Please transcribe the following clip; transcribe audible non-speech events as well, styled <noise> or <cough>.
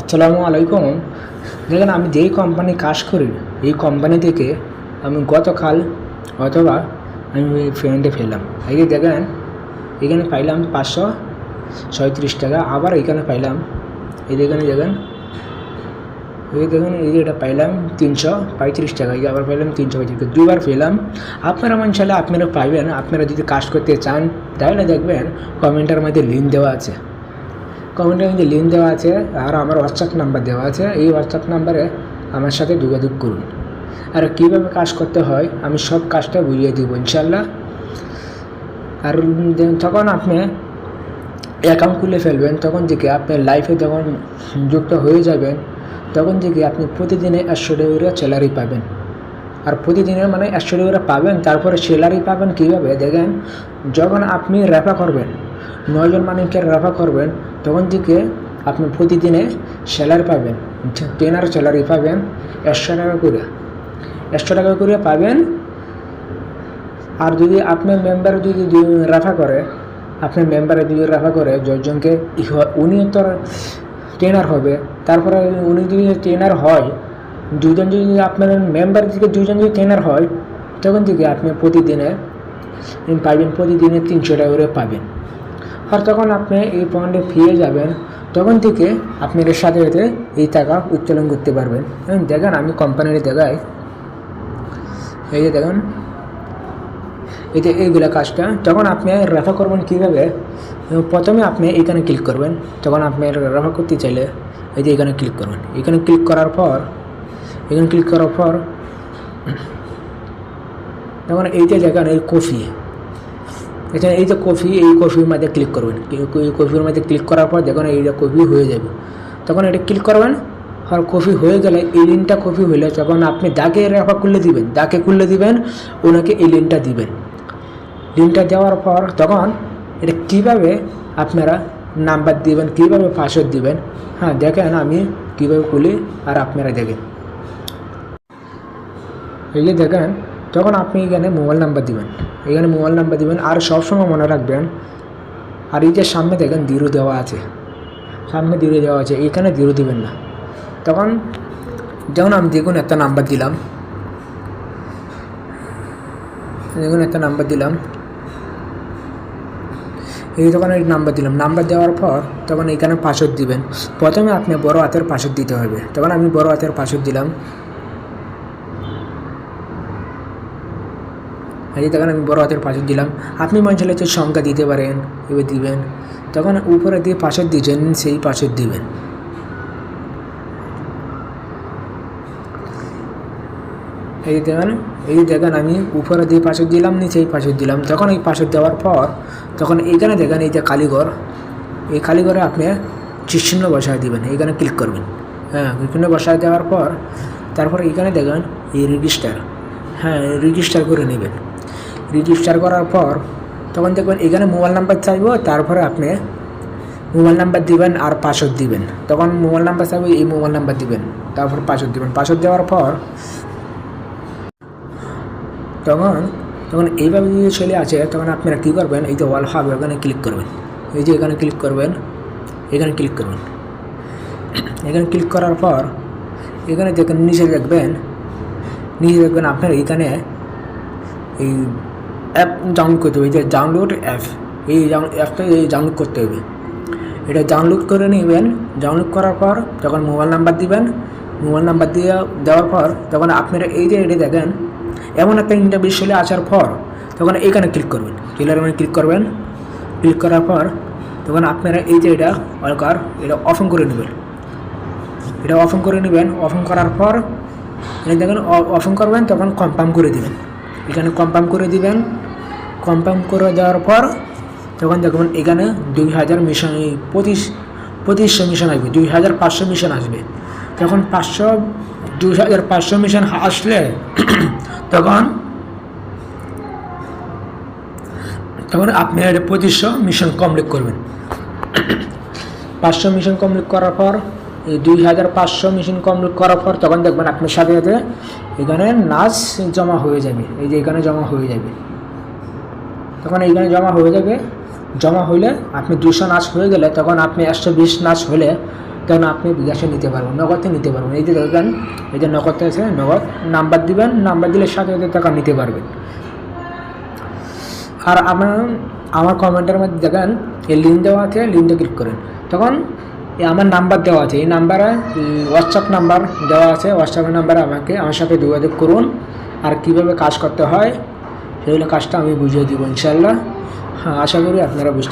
আসসালামু আলাইকুম। দেখেন, আমি যেই কোম্পানি কাজ করি, এই কোম্পানি থেকে আমি গতকাল অথবা আমি ওই ফ্রেন্ডে ফেললাম এই যে দেখেন, এখানে পাইলাম পাঁচশো ছয়ত্রিশ টাকা, আবার এখানে পাইলাম, এই এখানে দেখেন, এই দেখুন, এই যে এটা পাইলাম তিনশো পঁয়ত্রিশ টাকা, এই আবার পাইলাম তিনশো পঁয়ত্রিশ টাকা। দুবার পেলাম। আপনারা মন চাইলে আপনারা পাইবেন, আপনারা যদি কাজ করতে চান, তাহলে দেখবেন কমেন্টের মধ্যে লিঙ্ক দেওয়া আছে। কমেন্টের মধ্যে লিঙ্ক দেওয়া আছে, আর আমার হোয়াটসঅ্যাপ নাম্বার দেওয়া আছে, এই হোয়াটসঅ্যাপ নাম্বারে আমার সাথে যোগাযোগ করুন। আর কীভাবে কাজ করতে হয়, আমি সব কাজটা বুঝিয়ে দিব ইনশাল্লাহ আর তখন আপনি অ্যাকাউন্ট খুলে ফেলবেন, তখন থেকে আপনার লাইফে যখন যুক্ত হয়ে যাবেন, তখন থেকে আপনি প্রতিদিনে একশো টাকা স্যালারি পাবেন। আর প্রতিদিনের মানে একশো টাকা পাবেন, তারপরে স্যালারি পাবেন কীভাবে? দেখেন, যখন আপনি রেফা করবেন, নয়জন মানুষকে রেফা করবেন তখন থেকে আপনি প্রতিদিনে স্যালারি পাবেন ট্রেনার স্যালারি পাবেন একশো টাকা করে। একশো টাকা করে পাবেন। আর যদি আপনার মেম্বার যদি রেফা করে আপনার মেম্বারে যদি রাফা করে যজনকে উনি তো ট্রেনার হবে, তারপরে উনি যদি ট্রেনার হয়, দুজন যদি আপনার মেম্বার থেকে দুজন যদি ট্রেনার হয়, তখন থেকে আপনি প্রতিদিনে পাবেন প্রতিদিনে তিনশো টাকা করে পাবেন। আর তখন আপনি এই পয়েন্টে ফিরে যাবেন, তখন থেকে আপনি এর সাথে সাথে এই টাকা উত্তোলন করতে পারবেন। এবং দেখেন আমি কোম্পানির দেখাই। এই যে দেখুন যে এইগুলা কাজটা যখন আপনি রেফা করবেন কীভাবে? প্রথমে আপনি এখানে ক্লিক করবেন। তখন আপনি রেফা করতে চাইলে এই যে এখানে ক্লিক করবেন। এখানে ক্লিক করার পর, এখানে ক্লিক করার পর, তখন এই যে দেখেন এই কফি এখানে এই যে কফি, এই কফির মধ্যে ক্লিক করবেন। এই কফির মধ্যে ক্লিক করার পর দেখুন এই যে কফি হয়ে যাবে। তখন এটা ক্লিক করবেন, আর কফি হয়ে গেলে এই লিনটা কফি হলে তখন আপনি দাগে রেফা করলে দিবেন, দাগে খুললে দিবেন, ওনাকে এই লিনটা দিবেন। লিঙ্কটা দেওয়ার পর তখন এটা কীভাবে আপনারা নাম্বার দিবেন, কীভাবে পাসওয়ার্ড দিবেন? হ্যাঁ দেখেন আমি কীভাবে খুলি আর আপনারা দেখেন। এই যে দেখেন তখন আপনি এখানে মোবাইল নাম্বার দিবেন। এখানে মোবাইল নাম্বার দিবেন আর সবসময় মনে রাখবেন, আর এই যে সামনে দেখেন জিরো দেওয়া আছে। সামনে জিরো দেওয়া আছে, এখানে জিরো দিবেন না। তখন যেমন আমি দেখুন একটা নাম্বার দিলাম, দেখুন একটা নাম্বার দিলাম। এই তখন এই নাম্বার দিলাম। নাম্বার দেওয়ার পর তখন এখানে পাসওয়ার্ড দিবেন। প্রথমে আপনি বড় হাতের পাসওয়ার্ড দিতে হবে। তখন আমি বড় হাতের পাসওয়ার্ড দিলাম। এই তখন আমি বড় হাতের পাসওয়ার্ড দিলাম। আপনি মনে হচ্ছে সংখ্যা দিতে পারেন, এবার দিবেন। তখন উপরে দিয়ে পাসওয়ার্ড দিয়েছেন, সেই পাসওয়ার্ড দিবেন। এই দেখেন এই দেখেন, আমি উপরে দিয়ে পাসওয়ার্ড দিলাম নিচেই পাসওয়ার্ড দিলাম। তখন এই পাসওয়ার্ড দেওয়ার পর, তখন এইখানে দেখেন, এই যে কালীঘর, এই কালীঘরে আপনি চিহ্ন বসায় দিবেন, এইখানে ক্লিক করবেন। হ্যাঁ চিহ্ন বসায় দেওয়ার পর, তারপর এইখানে দেখেন, এই রেজিস্টার হ্যাঁ রেজিস্টার করে নেবেন। রেজিস্টার করার পর, তখন দেখবেন এখানে মোবাইল নাম্বার চাইব, তারপরে আপনি মোবাইল নাম্বার দিবেন আর পাসওয়ার্ড দিবেন। তখন মোবাইল নাম্বার চাইব, এই মোবাইল নাম্বার দিবেন। তারপর পাসওয়ার্ড দিবেন। পাসওয়ার্ড দেওয়ার পর তখন তখন এইভাবে যদি চলে আছে তখন আপনারা কী করবেন, এই যে ওয়াল হাব এখানে ক্লিক করবেন। এই যে এখানে ক্লিক করবেন, এখানে ক্লিক করবেন। এখানে ক্লিক করার পর, এখানে দেখেন, নিচে দেখবেন নিচে দেখবেন আপনার এখানে এই অ্যাপ ডাউনলোড করতে হবে যে ডাউনলোড অ্যাপ এই অ্যাপটা এই ডাউনলোড করতে হবে। এটা ডাউনলোড করে নেবেন ডাউনলোড করার পর যখন মোবাইল নাম্বার দিবেন মোবাইল নাম্বার দিয়ে দেওয়ার পর তখন আপনারা এই যে এটা দেখেন, এমন একটা ইন্টারভিউ চলে আসার পর তখন এখানে ক্লিক করবেন। ক্লিয়ার মানে ক্লিক করবেন ক্লিক করার পর তখন আপনারা এই যে এটা অলকার এটা অফন করে নেবেন। এটা অফন করে নেবেন অফন করার পর, এটা দেখেন অফন করবেন, তখন কনফার্ম করে দিবেন। এখানে কনফার্ম করে দিবেন কনফার্ম করে দেওয়ার পর তখন দেখবেন এখানে দুই হাজার মিশন পঁচিশ, পঁচিশশো মিশন আসবে, দুই হাজার পাঁচশো মিশন আসবে। তখন পাঁচশো, দুই হাজার পাঁচশো মিশন আসলে <clears throat> তখন তখন আপনি পঁচিশশো মিশন কমপ্লিট করবেন। <clears throat> পাঁচশো মিশন কমপ্লিট করার পর, এই দুই হাজার পাঁচশো মিশন কমপ্লিট করার পর তখন দেখবেন আপনার সাথে সাথে এখানে নাচ জমা হয়ে যাবে। এই যে এখানে জমা হয়ে যাবে। তখন এইখানে জমা হয়ে যাবে। জমা হইলে আপনি দুশো নাচ হয়ে গেলে তখন আপনি একশো বিশ নাচ হলে তখন আপনি বিকাশে নিতে পারবেন, নগদে নিতে পারবেন। এই যে দেখেন, এই যে নগদ আছে, নগদ। নাম্বার দিবেন, নাম্বার দিলে সাথে সাথে টাকা নিতে পারবেন। আর আমার আমার কমেন্টের মধ্যে দেখেন, এই লিঙ্ক দেওয়া আছে লিঙ্কটা ক্লিক করেন। তখন আমার নাম্বার দেওয়া আছে, এই নাম্বারে হোয়াটসঅ্যাপ নাম্বার দেওয়া আছে হোয়াটসঅ্যাপ নাম্বারে আমাকে, আমার সাথে যোগাযোগ করুন। আর কীভাবে কাজ করতে হয় সেগুলো কাজটা আমি বুঝিয়ে দিব ইনশাল্লাহ হ্যাঁ আশা করি আপনারা বুঝতে